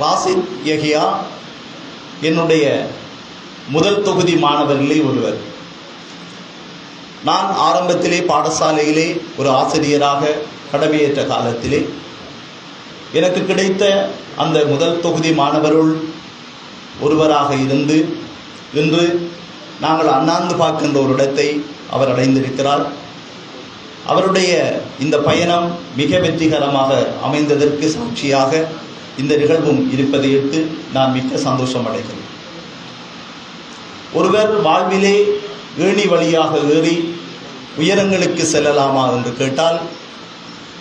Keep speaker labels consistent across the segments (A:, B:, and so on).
A: ராசித் யஹியா என்னுடைய முதல் தொகுதி மாணவர்களே ஒருவர். நான் ஆரம்பத்திலே பாடசாலையிலே ஒரு ஆசிரியராக கடமையேற்ற காலத்திலே எனக்கு கிடைத்த அந்த முதல் தொகுதி மாணவருள் ஒருவராக இருந்து இன்று நாங்கள் அண்ணாந்து பார்க்கின்ற ஒரு இடத்தை அவர் அடைந்திருக்கிறார். அவருடைய இந்த பயணம் மிக வெற்றிகரமாக அமைந்ததற்கு சாட்சியாக இந்த நிகழ்வும் இருப்பதை எடுத்து நான் மிக்க சந்தோஷம் அடைகிறேன் ஒருவர் வாழ்விலே ஏணி வழியாக ஏறி உயரங்களுக்கு செல்லலாமா என்று கேட்டால்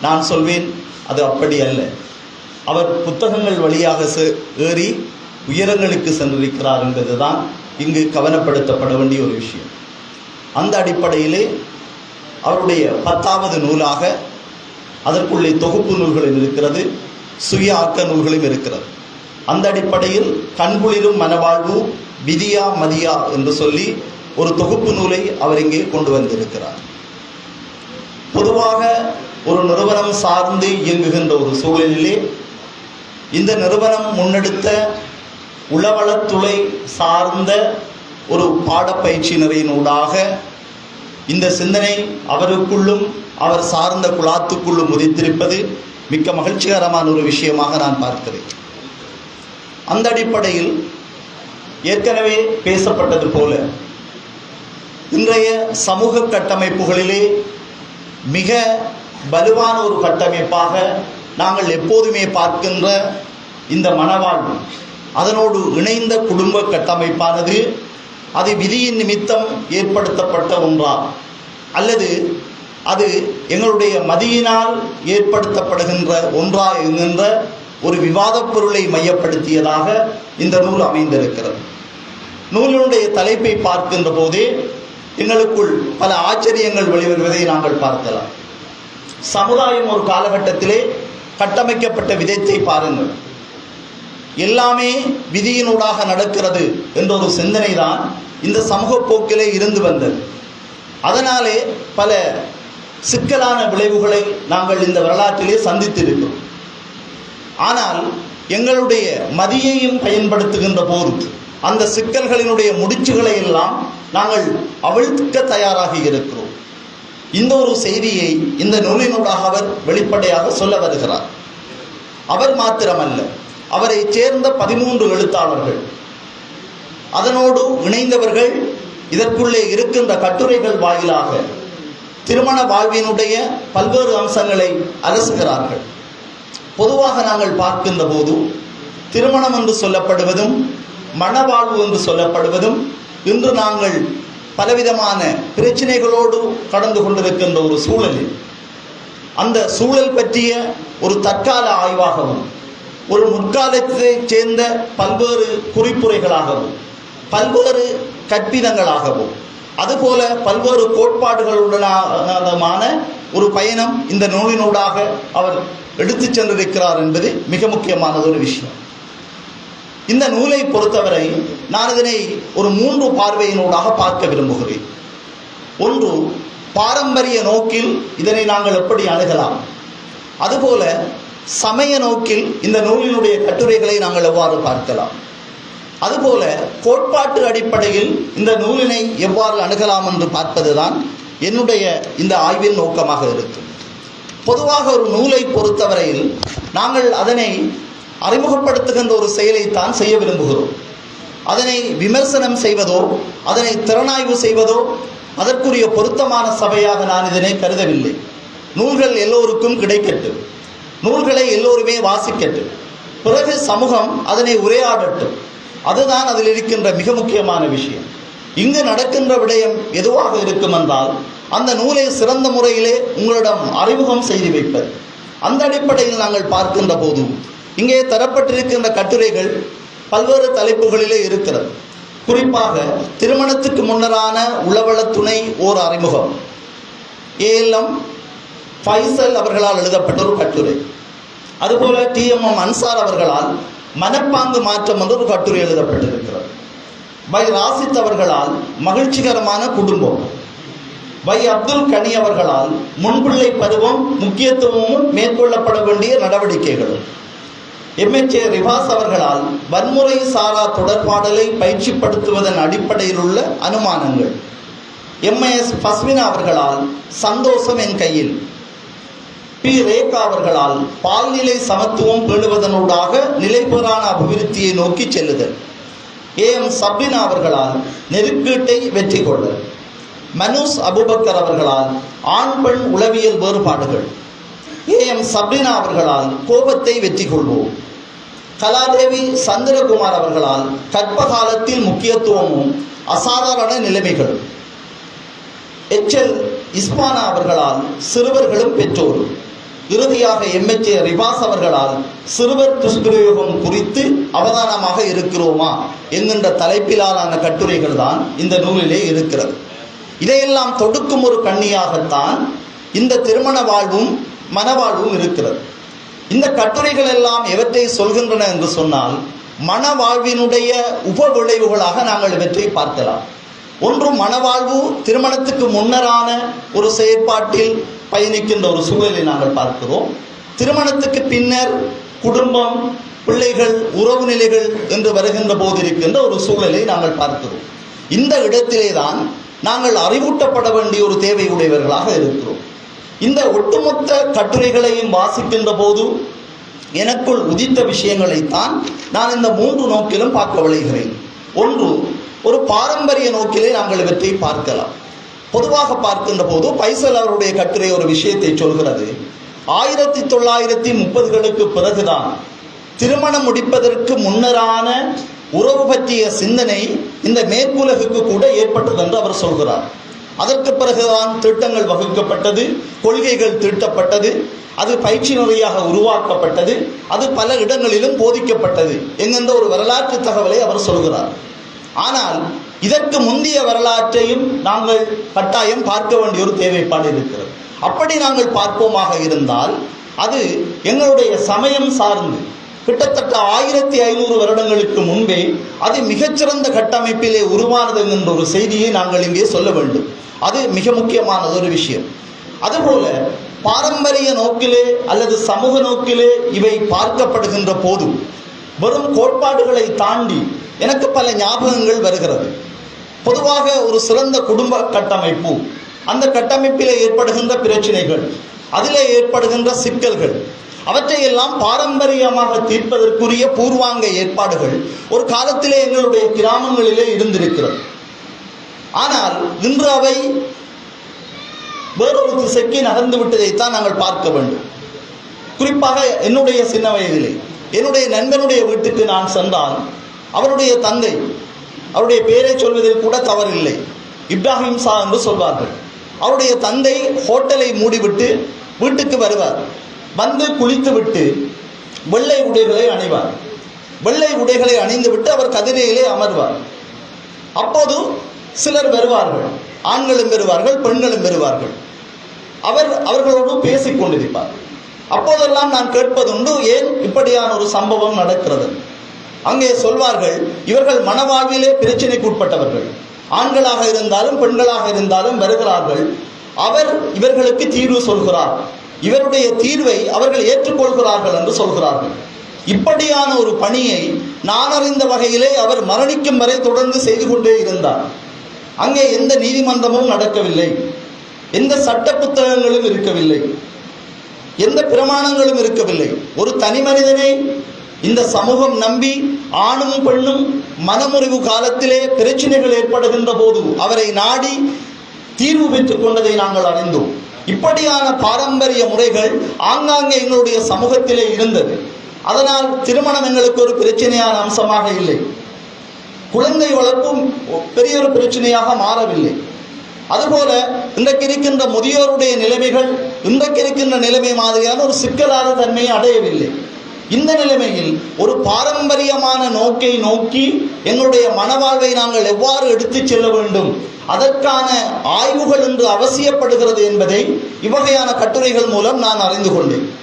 A: நான் சொல்வேன் அது அப்படி அல்ல. அவர் புத்தகங்கள் வழியாக செ- ஏறி உயரங்களுக்கு சென்றிருக்கிறார் என்பதுதான் இங்கு கவனப்படுத்தப்பட வேண்டிய ஒரு விஷயம். அந்த அடிப்படையிலே அவருடைய பத்தாவது நூலாக அதற்குள்ளே தொகுப்பு நூல்கள் இருக்கிறது. சுய ஆக்க நூல்களும் இருக்கிறது. அந்த அடிப்படையில் கண்குளிரும் மனவாழ்வு விதியா மதியா என்று சொல்லி ஒரு தொகுப்பு நூலை அவர் இங்கே கொண்டு வந்திருக்கிறார். பொதுவாக ஒரு நிறுவனம் சார்ந்து இயங்குகின்ற ஒரு சூழலிலே இந்த நிறுவனம் முன்னெடுத்த உளவளத்துறை சார்ந்த ஒரு பாடப்பயிற்சியினரினூடாக இந்த சிந்தனை அவருக்குள்ளும் அவர் சார்ந்த குலாத்துக்குள்ளும் உதித்திருப்பது மிக்க மகிழ்ச்சிகரமான ஒரு விஷயமாக நான் பார்க்கிறேன். அந்த அடிப்படையில் ஏற்கனவே பேசப்பட்டது போல இன்றைய சமூக கட்டமைப்புகளிலே மிக வலுவான ஒரு கட்டமைப்பாக நாங்கள் எப்போதுமே பார்க்கின்ற இந்த மனவாழ்வு அதனோடு இணைந்த குடும்ப கட்டமைப்பானது அது விதியின் நிமித்தம் ஏற்படுத்தப்பட்ட ஒன்றா அல்லது அது எங்களுடைய மதியினால் ஏற்படுத்தப்படுகின்ற ஒன்றா என்கின்ற ஒரு விவாதப் பொருளை மையப்படுத்தியதாக இந்த நூல் அமைந்திருக்கிறது. நூலினுடைய தலைப்பை பார்க்கின்ற போதே எங்களுக்குள் பல ஆச்சரியங்கள் வெளிவருவதை நாங்கள் பார்க்கலாம். சமுதாயம் ஒரு காலகட்டத்திலே கட்டமைக்கப்பட்ட விதத்தை பாருங்கள். எல்லாமே விதியினூடாக நடக்கிறது என்ற ஒரு சிந்தனை தான் இந்த சமூக போக்கிலே இருந்து வந்தது. அதனாலே பல சிக்கலான விளைவுகளை நாங்கள் இந்த வரலாற்றிலே சந்தித்திருக்கிறோம் ஆனால் எங்களுடைய மதியையும் பயன்படுத்துகின்ற போது அந்த சிக்கல்களினுடைய முடிச்சுகளை எல்லாம் நாங்கள் அவிழ்க்க தயாராக இருக்கிறோம். இந்த ஒரு செய்தியை இந்த நூலினூடாக அவர் வெளிப்படையாக சொல்ல வருகிறார். அவர் மாத்திரமல்ல அவரை சேர்ந்த பதிமூன்று எழுத்தாளர்கள். அதனோடு இணைந்தவர்கள் இதற்குள்ளே இருக்கின்ற கட்டுரைகள் வாயிலாக திருமண வாழ்வினுடைய பல்வேறு அம்சங்களை அலசுகிறார்கள். பொதுவாக நாங்கள் பார்க்கின்ற போது திருமணம் என்று சொல்லப்படுவதும் மணவாழ்வு என்று சொல்லப்படுவதும் இன்று நாங்கள் பலவிதமான பிரச்சனைகளோடு கடந்து கொண்டிருக்கின்ற ஒரு சூழலில். அந்த சூழல் பற்றிய ஒரு தற்கால ஆய்வாகவும் ஒரு முற்காலத்தை சேர்ந்த பல்வேறு குறிப்புரைகளாகவும் பல்வேறு கற்பிதங்களாகவும் அதுபோல பல்வேறு கோட்பாடுகளுடனான ஒரு பயணம் இந்த நூலினூடாக அவர் எடுத்துச் சென்றிருக்கிறார் என்பது மிக முக்கியமானது ஒரு விஷயம். இந்த நூலை பொறுத்தவரை நான் இதனை ஒரு மூன்று பார்வையினூடாக பார்க்க விரும்புகிறேன். ஒன்று பாரம்பரிய நோக்கில் இதனை நாங்கள் எப்படி அணுகலாம்? அதுபோல சமய நோக்கில் இந்த நூலினுடைய கட்டுரைகளை நாங்கள் எவ்வாறு பார்க்கலாம்? அதுபோல கோட்பாட்டு அடிப்படையில் இந்த நூலினை எவ்வாறு அணுகலாம் என்று பார்ப்பதுதான் என்னுடைய இந்த ஆய்வின் நோக்கமாக இருக்கும். பொதுவாக ஒரு நூலை பொறுத்தவரையில் நாங்கள் அதனை அறிமுகப்படுத்துகின்ற ஒரு செயலைத்தான் செய்ய விரும்புகிறோம். அதனை விமர்சனம் செய்வதோ அதனை திறனாய்வு செய்வதோ அதற்குரிய பொருத்தமான சபையாக நான் இதனை கருதவில்லை. நூல்கள் எல்லோருக்கும் கிடைக்கட்டும். நூல்களை எல்லோருமே வாசிக்கட்டும். பிறகு சமூகம் அதனை உரையாடட்டும். அதுதான் அதில் இருக்கின்ற மிக முக்கியமான விஷயம். இங்கு நடக்கின்ற விடயம் எதுவாக இருக்கும் என்றால் அந்த நூலை சிறந்த முறையிலே உங்களிடம் அறிமுகம் செய்து வைப்பது. அந்த அடிப்படையில் நாங்கள் பார்க்கின்ற போது இங்கே தரப்பட்டிருக்கின்ற கட்டுரைகள் பல்வேறு தலைப்புகளிலே இருக்கிறது. குறிப்பாக திருமணத்துக்கு முன்னரான உளவளத் துணை ஓர் அறிமுகம். ஏஎல்எம் ஃபைசல் அவர்களால் எழுதப்பட்ட ஒரு கட்டுரை. அதுபோல டிஎம்எம் அன்சார் அவர்களால் மனப்பாங்கு மாற்றம் என்று ஒரு கட்டுரை எழுதப்பட்டிருக்கிறது. பை ராசித் அவர்களால் மகிழ்ச்சிகரமான குடும்பம். பை அப்துல் கனி அவர்களால் முன்பிள்ளை பருவம் முக்கியத்துவமும் மேற்கொள்ளப்பட வேண்டிய நடவடிக்கைகளும் எம்எச்ஏ ரிவாஸ் அவர்களால் வன்முறை சாரா தொடர்பாடலை பயிற்சிப்படுத்துவதன் அடிப்படையில் உள்ள அனுமானங்கள் எம்ஏஎஸ் பஸ்மினா அவர்களால் சந்தோஷம் என் கையில். பி. ரேகா அவர்களால் பால்நிலை சமத்துவம் பேணுவதனூடாக நிலைபெறான அபிவிருத்தியை நோக்கி செல்லுதல் ஏ. எம். சப்ரினா அவர்களால் நெருக்கீட்டை வெற்றி கொள்ளல் மனூஸ் அபுபக்கர் அவர்களால் ஆண் பெண் உளவியல் வேறுபாடுகள். ஏ. எம். சப்ரினா அவர்களால் கோபத்தை வெற்றி கொள்வோம். கலாதேவி சந்திரகுமார் அவர்களால் கற்பகாலத்தில் முக்கியத்துவமும் அசாதாரண நிலைமைகளும் எச்எல் இஸ்மானா அவர்களால் சிறுவர்களும் பெற்றோரும் இறுதியாக எம்எச்ஏ ரிபாஸ் அவர்களால் சிறுவர் துஷ்பிரயோகம் குறித்து அவதானமாக இருக்கிறோமா என்கின்ற தலைப்பிலான கட்டுரைகள் தான் இந்த நூலிலே இருக்கிறது. இதையெல்லாம் தொடுக்கும் ஒரு கண்ணியாகத்தான் இந்த திருமண வாழ்வும் மனவாழ்வும் இருக்கிறது. இந்த கட்டுரைகள் எல்லாம் எவற்றை சொல்கின்றன என்று சொன்னால் மனவாழ்வினுடைய உப விளைவுகளாக நாங்கள் இவற்றை பார்க்கலாம். ஒன்று மனவாழ்வு திருமணத்துக்கு முன்னரான ஒரு செயற்பாட்டில் பயணிக்கின்ற ஒரு சூழலை நாங்கள் பார்க்கிறோம். திருமணத்துக்கு பின்னர் குடும்பம் பிள்ளைகள் உறவு நிலைகள் என்று வருகின்ற போது இருக்கின்ற ஒரு சூழலை நாங்கள் பார்க்கிறோம். இந்த இடத்திலே தான் நாங்கள் அறிவூட்டப்பட வேண்டிய ஒரு தேவையுடையவர்களாக இருக்கிறோம். இந்த ஒட்டுமொத்த கட்டுரைகளையும் வாசிக்கின்ற போது எனக்குள் உதித்த விஷயங்களைத்தான் நான் இந்த மூன்று நோக்கிலும் பார்க்க விளைகிறேன் ஒன்று ஒரு பாரம்பரிய நோக்கிலே நாங்கள் இவற்றை பார்க்கலாம். பொதுவாக பார்க்கின்ற போது பைசல் அவருடைய கட்டுரை ஒரு விஷயத்தை சொல்கிறது. ஆயிரத்தி தொள்ளாயிரத்தி முப்பதுகளுக்கு பிறகுதான் திருமணம் முடிப்பதற்கு முன்னரான உறவு பற்றிய சிந்தனை இந்த மேற்குலகுக்கு கூட ஏற்பட்டது என்று அவர் சொல்கிறார். அதற்கு பிறகுதான் திட்டங்கள் வகுக்கப்பட்டது கொள்கைகள் தீட்டப்பட்டது அது பயிற்சி முறையாக உருவாக்கப்பட்டது அது பல இடங்களிலும் போதிக்கப்பட்டது என்கின்ற ஒரு வரலாற்று தகவலை அவர் சொல்கிறார். ஆனால் இதற்கு முந்தைய வரலாற்றையும் நாங்கள் கட்டாயம் பார்க்க வேண்டிய ஒரு தேவைப்பாடு இருக்கிறது. அப்படி நாங்கள் பார்ப்போமாக இருந்தால் அது எங்களுடைய சமயம் சார்ந்து கிட்டத்தட்ட ஆயிரத்தி ஐநூறு வருடங்களுக்கு முன்பே அது மிகச்சிறந்த கட்டமைப்பிலே உருவானது என்கின்ற ஒரு செய்தியை நாங்கள் இங்கே சொல்ல வேண்டும். அது மிக முக்கியமானது ஒரு விஷயம். அதுபோல பாரம்பரிய நோக்கிலே அல்லது சமூக நோக்கிலே இவை பார்க்கப்படுகின்ற போதும் வெறும் கோட்பாடுகளை தாண்டி எனக்கு பல ஞாபகங்கள் வருகிறது. பொதுவாக ஒரு சிறந்த குடும்ப கட்டமைப்பு. அந்த கட்டமைப்பில் ஏற்படுகின்ற பிரச்சனைகள் அதிலே ஏற்படுகின்ற சிக்கல்கள் அவற்றையெல்லாம் பாரம்பரியமாக தீர்ப்பதற்குரிய பூர்வாங்க ஏற்பாடுகள் ஒரு காலத்திலே எங்களுடைய கிராமங்களிலே இருந்திருக்கிறது. ஆனால் இன்று அவை வேறொரு திசைக்கு நகர்ந்து விட்டதைத்தான் நாங்கள் பார்க்க வேண்டும். குறிப்பாக என்னுடைய சின்ன வயதிலே என்னுடைய நண்பனுடைய வீட்டுக்கு நான் சென்றால் அவருடைய தந்தை அவருடைய பெயரை சொல்வதில் கூட தவறில்லை. இப்ராஹிம் சா என்று சொல்வார்கள். அவருடைய தந்தை ஹோட்டலை மூடிவிட்டு வீட்டுக்கு வருவார். வந்து குளித்துவிட்டு வெள்ளை உடைகளை அணிவார். வெள்ளை உடைகளை அணிந்துவிட்டு அவர் கதிரையிலே அமர்வார். அப்போது சிலர் வருவார்கள். ஆண்களும் வருவார்கள் பெண்களும் வருவார்கள். அவர் அவர்களோடு பேசிக் கொண்டிருப்பார் அப்போதெல்லாம் நான் கேட்பதுண்டு ஏன் இப்படியான ஒரு சம்பவம் நடக்கிறது? அங்கே சொல்வார்கள் இவர்கள் மனவாழ்விலே பிரச்சனைக்கு உட்பட்டவர்கள் ஆண்களாக இருந்தாலும் பெண்களாக இருந்தாலும் வருகிறார்கள். அவர் இவர்களுக்கு தீர்வு சொல்கிறார். இவருடைய தீர்வை அவர்கள் ஏற்றுக்கொள்கிறார்கள் என்று சொல்கிறார்கள். இப்படியான ஒரு பணியை நான் அறிந்த வகையிலே அவர் மரணிக்கும் வரை தொடர்ந்து செய்து கொண்டே இருந்தார். அங்கே எந்த நீதிமன்றமும் நடக்கவில்லை. எந்த சட்ட புத்தகங்களும் இருக்கவில்லை. எந்த பிரமாணங்களும் இருக்கவில்லை. ஒரு தனி மனிதனை இந்த சமூகம் நம்பி ஆணும் பெண்ணும் மனமுறிவு காலத்திலே பிரச்சனைகள் ஏற்படுகின்ற போது அவரை நாடி தீர்வு பெற்றுக் கொண்டதை நாங்கள் அறிந்தோம். இப்படியான பாரம்பரிய முறைகள் ஆங்காங்கே எங்களுடைய சமூகத்திலே இருந்தது. அதனால் திருமணம் எங்களுக்கு ஒரு பிரச்சனையான அம்சமாக இல்லை. குழந்தை வளர்ப்பும் பெரிய ஒரு பிரச்சனையாக மாறவில்லை. அதுபோல இன்றைக்கு இருக்கின்ற முதியோருடைய நிலைமைகள் இன்றைக்கு இருக்கின்ற நிலைமை மாதிரியான ஒரு சிக்கலான தன்மையை அடையவில்லை. இந்த நிலைமையில் ஒரு பாரம்பரியமான நோக்கை நோக்கி எங்களுடைய மனவாழ்வை நாங்கள் எவ்வாறு எடுத்துச் செல்ல வேண்டும்? அதற்கான ஆய்வுகள் என்று அவசியப்படுகிறது என்பதை இவ்வகையான கட்டுரைகள் மூலம் நான் அறிந்து கொண்டேன்.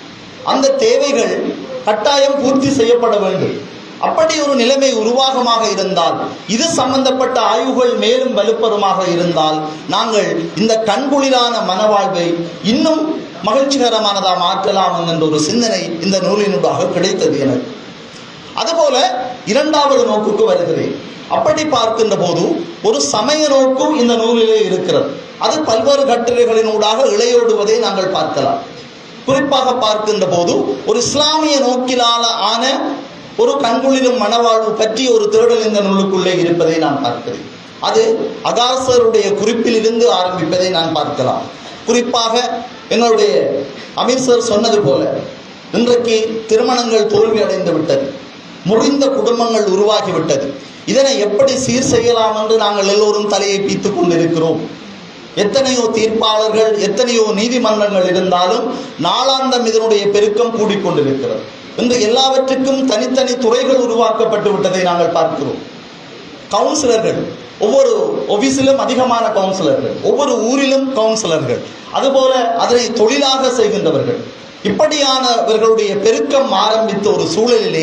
A: அந்த தேவைகள் கட்டாயம் பூர்த்தி செய்யப்பட வேண்டும். அப்படி ஒரு நிலைமை உருவாகமாக இருந்தால் இது சம்பந்தப்பட்ட ஆய்வுகள் மேலும் வலுப்பெறுமாக இருந்தால் நாங்கள் இந்த கண்குளிரான மனவாழ்வை இன்னும் மகிழ்ச்சிகரமானதாக மாற்றலாம் என்கின்ற ஒரு சிந்தனை இந்த நூலினூடாக கிடைத்தது எனக்கு. அதுபோல இரண்டாவது நோக்குக்கு வருகிறேன். அப்படி பார்க்கின்ற போது ஒரு சமய நோக்கும் இந்த நூலிலே இருக்கிறது. அது பல்வேறு கட்டுரைகளினூடாக இளையோடுவதை நாங்கள் பார்க்கலாம். குறிப்பாக பார்க்கின்ற போது ஒரு இஸ்லாமிய நோக்கிலால ஆன ஒரு கண்குளிரும் மனவாழ்வு பற்றி ஒரு தேடல் இந்த நூலுக்குள்ளே இருப்பதை நான் பார்க்கிறேன். அது அகாசருடைய குறிப்பிலிருந்து ஆரம்பிப்பதை நான் பார்க்கலாம். குறிப்பாக எங்களுடைய அமீர் சார் சொன்னது போல இன்றைக்கு திருமணங்கள் தோல்வி அடைந்து விட்டது முறிந்த குடும்பங்கள் உருவாகிவிட்டது. இதனை எப்படி சீர் செய்யலாம் என்று நாங்கள் எல்லோரும் தலையை பீத்துக் கொண்டிருக்கிறோம். எத்தனையோ தீர்ப்பாளர்கள் எத்தனையோ நீதிமன்றங்கள் இருந்தாலும் நாளாந்தம் இதனுடைய பெருக்கம் கூடிக்கொண்டிருக்கிறது இன்று எல்லாவற்றுக்கும் தனித்தனி துறைகள் உருவாக்கப்பட்டு விட்டதை நாங்கள் பார்க்கிறோம். கவுன்சிலர்கள் ஒவ்வொரு ஒபிஸிலும் அதிகமான கவுன்சிலர்கள் ஒவ்வொரு ஊரிலும் கவுன்சிலர்கள் அதுபோல அதனை தொழிலாக செய்கின்றவர்கள். இப்படியானவர்களுடைய பெருக்கம் ஆரம்பித்த ஒரு சூழலிலே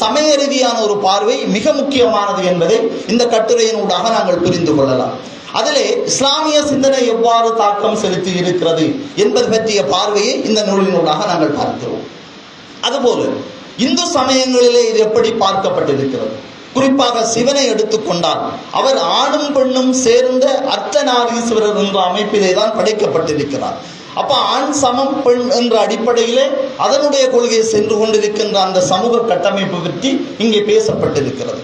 A: சமய ரீதியான ஒரு பார்வை மிக முக்கியமானது என்பதை இந்த கட்டுரையினூடாக நாங்கள் புரிந்து கொள்ளலாம். அதிலே இஸ்லாமிய சிந்தனை எவ்வாறு தாக்கம் செலுத்தி இருக்கிறது என்பது பற்றிய பார்வையை இந்த நூலினூடாக நாங்கள் பார்க்கிறோம். அதுபோல இந்து சமயங்களிலே இது எப்படி பார்க்கப்பட்டிருக்கிறது? குறிப்பாக சிவனை எடுத்துக்கொண்டால் அவர் ஆணும் பெண்ணும் சேர்ந்த அர்த்தநாரீஸ்வரர் என்ற அமைப்பிலே தான் படைக்கப்பட்டிருக்கிறார். அப்ப ஆண் சமம் பெண் என்ற அடிப்படையிலே அதனுடைய கொள்கையை சென்று கொண்டிருக்கின்ற அந்த சமூக கட்டமைப்பு பற்றி இங்கே பேசப்பட்டிருக்கிறது.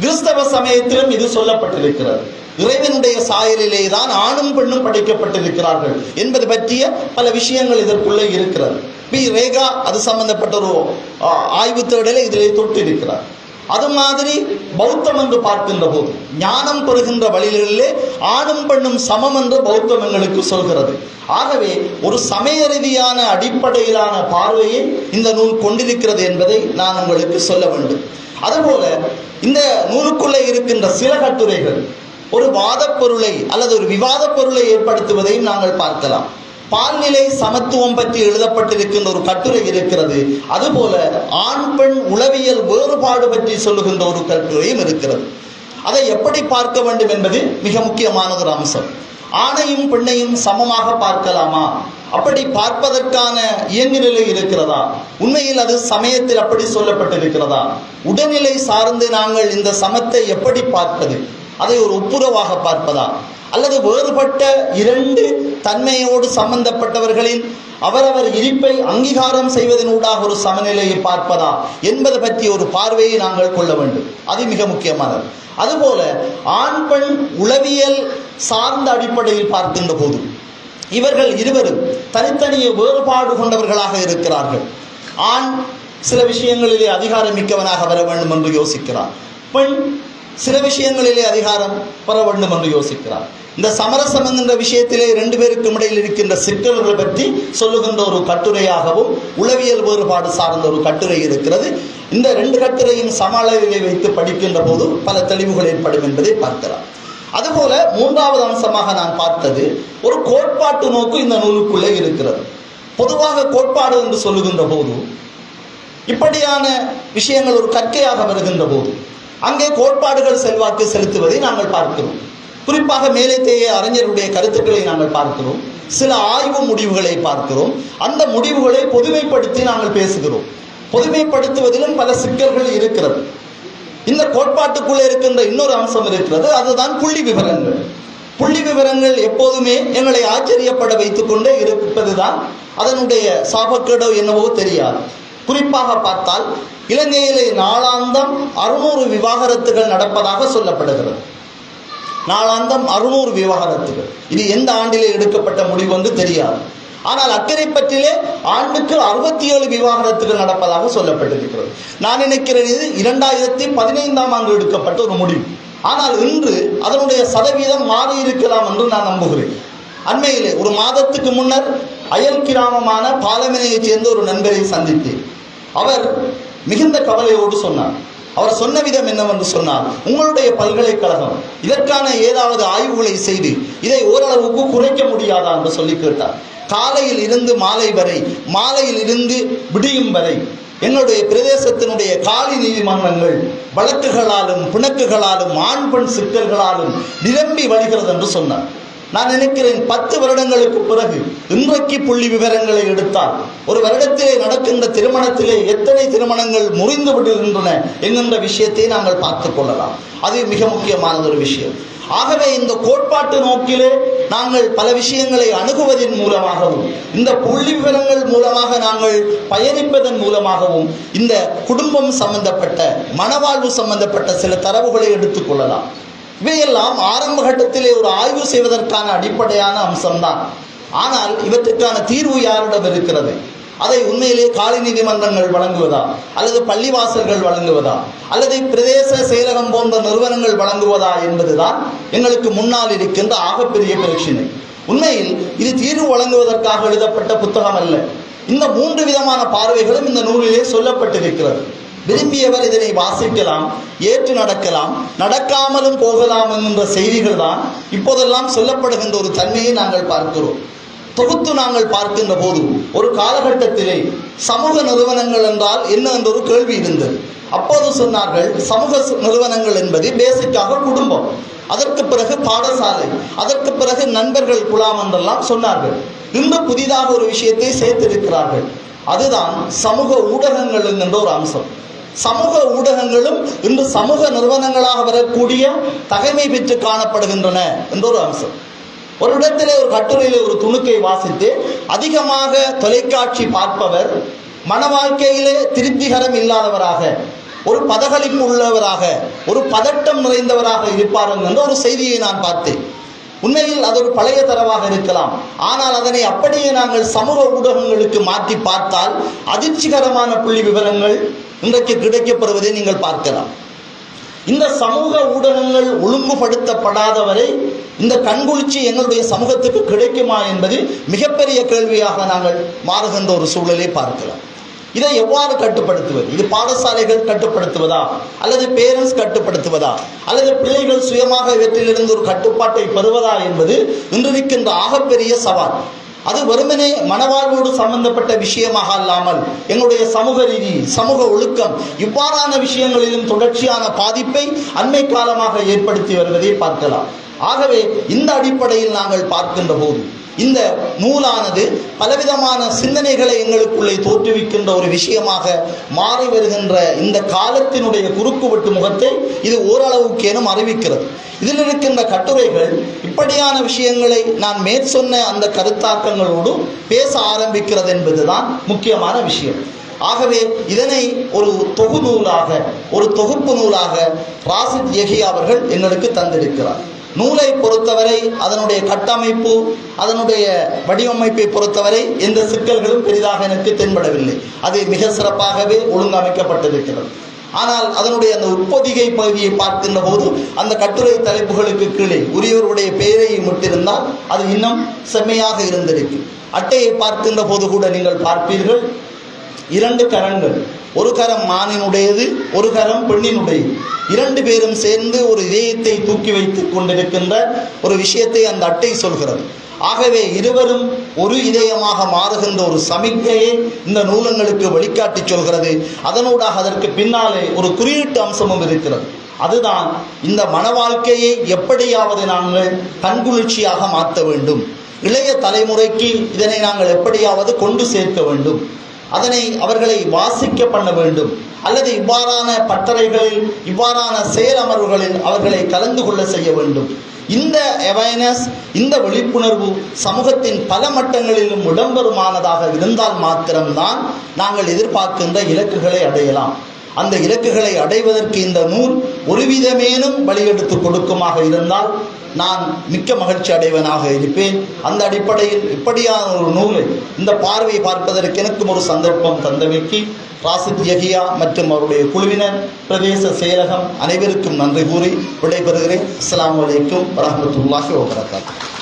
A: கிறிஸ்தவ சமயத்திலும் இது சொல்லப்பட்டிருக்கிறது. இறைவனுடைய சாயலிலே தான் ஆணும் பெண்ணும் படைக்கப்பட்டிருக்கிறார்கள் என்பது பற்றிய பல விஷயங்கள் இதற்குள்ளே இருக்கிறது. பி. ரேகா அது சம்பந்தப்பட்ட ஒரு ஆய்வு தேடலை இதிலே தொட்டிருக்கிறார். அது மாதிரி பௌத்தம் என்று பார்க்கின்ற போது ஞானம் பெறுகின்ற வழிகளிலே ஆணும் பெண்ணும் சமம் என்று பௌத்தம் எங்களுக்கு சொல்கிறது. ஆகவே ஒரு சமய ரீதியான அடிப்படையிலான பார்வையை இந்த நூல் கொண்டிருக்கிறது என்பதை நான் உங்களுக்கு சொல்ல வேண்டும். அதுபோல இந்த நூலுக்குள்ளே இருக்கின்ற சில கட்டுரைகள் ஒரு வாதப் பொருளை அல்லது ஒரு விவாதப் பொருளை ஏற்படுத்துவதையும் நாங்கள் பார்க்கலாம். பால்நிலை சமத்துவம் பற்றி எழுதப்பட்டிருக்கின்ற ஒரு கட்டுரை இருக்கிறது. அதுபோல ஆண் பெண் உளவியல் வேறுபாடு பற்றி சொல்லுகின்ற ஒரு கட்டுரையும் இருக்கிறது. அதை எப்படி பார்க்க வேண்டும் என்பது மிக முக்கியமான ஒரு அம்சம். ஆணையும் பெண்ணையும் சமமாக பார்க்கலாமா? அப்படி பார்ப்பதற்கான இயங்குநிலை இருக்கிறதா? உண்மையில் அது சமயத்தில் அப்படி சொல்லப்பட்டிருக்கிறதா? உடல்நிலை சார்ந்து நாங்கள் இந்த சமத்தை எப்படி பார்ப்பது? அதை ஒரு ஒப்புரவாக பார்ப்பதா? அல்லது வேறுபட்ட இரண்டு தன்மையோடு சம்பந்தப்பட்டவர்களின் அவரவர் இருப்பை அங்கீகாரம் செய்வதனூடாக ஒரு சமநிலையை பார்ப்பதா என்பது பற்றிய ஒரு பார்வையை நாங்கள் கொள்ள வேண்டும். அது மிக முக்கியமானது. அதுபோல ஆண் பெண் உளவியல் சார்ந்த அடிப்படையில் பார்க்கின்ற போது இவர்கள் இருவரும் தனித்தனியே வேறுபாடு கொண்டவர்களாக இருக்கிறார்கள். ஆண் சில விஷயங்களிலே அதிகாரம் மிக்கவனாக வர வேண்டும் என்று யோசிக்கிறார். பெண் சில விஷயங்களிலே அதிகாரம் பெற வேண்டும் என்று யோசிக்கிறார். இந்த சமரசம் என்கின்ற விஷயத்திலே ரெண்டு பேருக்கும் இடையில் இருக்கின்ற சிக்கல்கள் பற்றி சொல்லுகின்ற ஒரு கட்டுரையாகவும் உளவியல் வேறுபாடு சார்ந்த ஒரு கட்டுரை இருக்கிறது. இந்த ரெண்டு கட்டுரையும் சம அளவிலே வைத்து படிக்கின்ற போது பல தெளிவுகள் ஏற்படும் என்பதை பார்க்கலாம். அதுபோல மூன்றாவது அம்சமாக நான் பார்த்தது ஒரு கோட்பாட்டு நோக்கு இந்த நூலுக்குள்ளே இருக்கிறது. பொதுவாக கோட்பாடு என்று சொல்லுகின்ற போது இப்படியான விஷயங்கள் ஒரு கற்கையாக வருகின்ற போது அங்கே கோட்பாடுகள் செல்வாக்கு செலுத்துவதை நாங்கள் பார்க்கிறோம். குறிப்பாக மேலே அறிஞருடைய கருத்துக்களை நாங்கள் பார்க்கிறோம். சில ஆய்வு முடிவுகளை பார்க்கிறோம். அந்த முடிவுகளை பொதுமைப்படுத்தி நாங்கள் பேசுகிறோம். பொதுமைப்படுத்துவதிலும் பல சிக்கல்கள் இருக்கிறது. இந்த கோட்பாட்டுக்குள்ளே இருக்கின்ற இன்னொரு அம்சம் இருக்கிறது. அதுதான் புள்ளி விவரங்கள். புள்ளி விவரங்கள் எப்போதுமே எங்களை ஆச்சரியப்பட வைத்துக்கொண்டே இருப்பதுதான் அதனுடைய சாபக்கேடோ என்னவோ தெரியாது. குறிப்பாக பார்த்தால் இலங்கையிலே நாளாந்தம் அறுநூறு விவாகரத்துகள் நடப்பதாக சொல்லப்படுகிறது. நாளாந்தம் அறுநூறு விவாகரத்துகள். இது எந்த ஆண்டிலே எடுக்கப்பட்ட முடிவு வந்து தெரியாது. ஆனால் அக்கரைப்பற்றிலே ஆண்டுக்கு அறுபத்தி ஏழு விவாகரத்துகள் நடப்பதாக சொல்லப்பட்டிருக்கிறது. நான் நினைக்கிறேன் இது இரண்டாயிரத்தி பதினைந்தாம் ஆண்டு எடுக்கப்பட்ட ஒரு முடிவு. ஆனால் இன்று அதனுடைய சதவீதம் மாறி இருக்கலாம் என்று நான் நம்புகிறேன். அண்மையிலே ஒரு மாதத்துக்கு முன்னர் அயல் கிராமமான பாலமனையைச் சேர்ந்த ஒரு நண்பரை சந்தித்தேன். அவர் மிகுந்த கவலையோடு சொன்னார். அவர் சொன்ன விதம் என்னவென்று சொன்னார் உங்களுடைய பல்கலைக்கழகம் இதற்கான ஏதாவது ஆய்வுகளை செய்து இதை ஓரளவுக்கு குறைக்க முடியாதா என்று சொல்லி கேட்டார். காலையில் இருந்து மாலை வரை மாலையில் இருந்து விடியும் வரை என்னுடைய பிரதேசத்தினுடைய காலி நீதிமன்றங்கள் வழக்குகளாலும் பிணக்குகளாலும் ஆண் பெண் சிக்கல்களாலும் நிரம்பி வருகிறது என்று சொன்னார். நான் நினைக்கிறேன் பத்து வருடங்களுக்கு பிறகு இன்றைக்கு புள்ளி விவரங்களை எடுத்தால் ஒரு வருடத்திலே நடக்கின்ற திருமணத்திலே எத்தனை திருமணங்கள் முறிந்து விடுகின்றன என்கின்ற விஷயத்தை நாங்கள் பார்த்து கொள்ளலாம். அது மிக முக்கியமான ஒரு விஷயம். ஆகவே இந்த கோட்பாட்டு நோக்கிலே நாங்கள் பல விஷயங்களை அணுகுவதன் மூலமாகவும் இந்த புள்ளி விவரங்கள் மூலமாக நாங்கள் பயணிப்பதன் மூலமாகவும் இந்த குடும்பம் சம்பந்தப்பட்ட மனவாழ்வு சம்பந்தப்பட்ட சில தரவுகளை எடுத்துக்கொள்ளலாம் இவையெல்லாம் ஆரம்ப கட்டத்திலே ஒரு ஆய்வு செய்வதற்கான அடிப்படையான அம்சம்தான். ஆனால் இவற்றுக்கான தீர்வு யாரிடம் இருக்கிறது? அதை உண்மையிலே காலி நீதிமன்றங்கள் வழங்குவதா? அல்லது பள்ளிவாசல்கள் வழங்குவதா? அல்லது பிரதேச செயலகம் போன்ற நிறுவனங்கள் வழங்குவதா என்பதுதான் எங்களுக்கு முன்னால் இருக்கின்ற ஆகப்பெரிய பிரச்சனை. உண்மையில் இது தீர்வு வழங்குவதற்காக எழுதப்பட்ட புத்தகம் அல்ல. இந்த மூன்று விதமான பார்வைகளும் இந்த நூலிலே சொல்லப்பட்டிருக்கிறது. விரும்பியவர் இதனை வாசிக்கலாம் ஏற்று நடக்கலாம். நடக்காமலும் போகலாம் என்கின்ற செய்திகள் தான் இப்போதெல்லாம் சொல்லப்படுகின்ற ஒரு தன்மையை நாங்கள் பார்க்கிறோம். தொகுத்து நாங்கள் பார்க்கின்ற போது ஒரு காலகட்டத்திலே சமூக நிறுவனங்கள் என்றால் என்ன என்ற ஒரு கேள்வி இருந்தது. அப்போது சொன்னார்கள் சமூக நிறுவனங்கள் என்பது பேசிக்காக குடும்பம். அதற்கு பிறகு பாடசாலை அதற்கு பிறகு நண்பர்கள் குழாம் என்றெல்லாம் சொன்னார்கள். இன்று புதிதாக ஒரு விஷயத்தை சேர்த்திருக்கிறார்கள். அதுதான் சமூக ஊடகங்கள் என்கின்ற ஒரு அம்சம். சமூக ஊடகங்களும் இன்று சமூக நிறுவனங்களாக வரக்கூடிய தகைமை பெற்று காணப்படுகின்றன என்ற ஒரு அம்சம். ஒரு இடத்திலே ஒரு கட்டுரையிலே ஒரு துணுக்கை வாசித்து அதிகமாக தொலைக்காட்சி பார்ப்பவர் மன வாழ்க்கையிலே திருப்திகரம் இல்லாதவராக ஒரு பதகளிப்பு உள்ளவராக ஒரு பதட்டம் நிறைந்தவராக இருப்பார்கள் என்ற ஒரு செய்தியை நான் பார்த்தேன். உண்மையில் அது ஒரு பழைய தரவாக இருக்கலாம். ஆனால் அதனை அப்படியே நாங்கள் சமூக ஊடகங்களுக்கு மாற்றி பார்த்தால் அதிர்ச்சிகரமான புள்ளி விவரங்கள் இன்றைக்கு கிடைக்கப்படுவதை நீங்கள் பார்க்கலாம். இந்த சமூக ஊடகங்கள் ஒழுங்குபடுத்தப்படாதவரை இந்த கண்குளிச்சி எங்களுடைய சமூகத்துக்கு கிடைக்குமா என்பது மிகப்பெரிய கேள்வியாக நாங்கள் மாறுகின்ற ஒரு சூழலை பார்க்கலாம். இதை எவ்வாறு கட்டுப்படுத்துவது? இது பாடசாலைகள் கட்டுப்படுத்துவதா? அல்லது பேரண்ட்ஸ் கட்டுப்படுத்துவதா? அல்லது பிள்ளைகள் சுயமாக இவற்றிலிருந்து ஒரு கட்டுப்பாட்டை பெறுவதா என்பது இன்றிருக்கின்ற ஆகப்பெரிய சவால். அது வெறுமனே மனவாழ்வோடு சம்பந்தப்பட்ட விஷயமாக அல்லாமல் எங்களுடைய சமூக ரீதி சமூக ஒழுக்கம் இவ்வாறான விஷயங்களிலும் தொடர்ச்சியான பாதிப்பை அண்மை காலமாக ஏற்படுத்தி வருவதை பார்க்கலாம். ஆகவே இந்த அடிப்படையில் நாங்கள் பார்க்கின்ற போது இந்த நூலானது பலவிதமான சிந்தனைகளை எங்களுக்குள்ளே தோற்றுவிக்கின்ற ஒரு விஷயமாக மாறி வருகின்ற இந்த காலத்தினுடைய குறுக்குவெட்டு முகத்தை இது ஓரளவுக்கேனும் அறிவிக்கிறது. இதில் இருக்கின்ற கட்டுரைகள் இப்படியான விஷயங்களை நான் மேற்சொன்ன அந்த கருத்தாக்கங்களோடு பேச ஆரம்பிக்கிறது என்பதுதான் முக்கியமான விஷயம். ஆகவே இதனை ஒரு தொகு நூலாக ஒரு தொகுப்பு நூலாக ராசித் யஹியா அவர்கள் எங்களுக்கு தந்திருக்கிறார். நூலை பொறுத்தவரை அதனுடைய கட்டமைப்பு அதனுடைய வடிவமைப்பை பொறுத்தவரை எந்த சிக்கல்களும் பெரிதாக எனக்கு தென்படவில்லை. அது மிக சிறப்பாகவே ஒழுங்கமைக்கப்பட்டிருக்கிறது ஆனால் அதனுடைய அந்த உட்பொதிகை பகுதியை பார்க்கின்ற போது அந்த கட்டுரை தலைப்புகளுக்கு கீழே உரியவருடைய பெயரை முட்டிருந்தால் அது இன்னும் செம்மையாக இருந்திருக்கு அட்டையை பார்க்கின்ற போது கூட நீங்கள் பார்ப்பீர்கள் இரண்டு கரங்கள் ஒரு கரம் மானினுடையது ஒரு கரம் பெண்ணினுடையது. இரண்டு பேரும் சேர்ந்து ஒரு இதயத்தை தூக்கி வைத்துக் கொண்டிருக்கின்ற ஒரு விஷயத்தை அந்த அட்டை சொல்கிறது. ஆகவே இருவரும் ஒரு இதயமாக மாறுகின்ற ஒரு சமிக்கையை இந்த நூலங்களுக்கு வழிகாட்டி சொல்கிறது. அதனூடாக அதற்கு பின்னாலே ஒரு குறியீட்டு அம்சமும் இருக்கிறது. அதுதான் இந்த மன வாழ்க்கையை எப்படியாவது நாங்கள் கண்குளிர்ச்சியாக மாற்ற வேண்டும். இளைய தலைமுறைக்கு இதனை நாங்கள் எப்படியாவது கொண்டு சேர்க்க வேண்டும். அதனை அவர்களை வாசிக்க பண்ண வேண்டும். அல்லது இவ்வாறான பட்டறைகளில் இவ்வாறான செயலமர்வுகளில் அவர்களை கலந்து கொள்ள செய்ய வேண்டும். இந்த அவேர்னஸ் இந்த விழிப்புணர்வு சமூகத்தின் பல மட்டங்களிலும் இடம்பெறுமானதாக இருந்தால் மாத்திரம்தான் நாங்கள் எதிர்பார்க்கின்ற இலக்குகளை அடையலாம். அந்த இலக்குகளை அடைவதற்கு இந்த நூல் ஒருவிதமேனும் வழியெடுத்து கொடுக்குமாக இருந்தால் நான் மிக்க மகிழ்ச்சி அடைவனாக இருப்பேன். அந்த அடிப்படையில் இப்படியான ஒரு நூலை இந்த பார்வையை பார்ப்பதற்கு எனக்கும் ஒரு சந்தர்ப்பம் தந்தமைக்கு. ராசித் யகியா மற்றும் அவருடைய குழுவினர் பிரதேச செயலகம் அனைவருக்கும் நன்றி கூறி விடைபெறுகிறேன். அஸ்லாம் வலைக்கும் வரமத்துல்லாஹி வபரகாத்துஹு.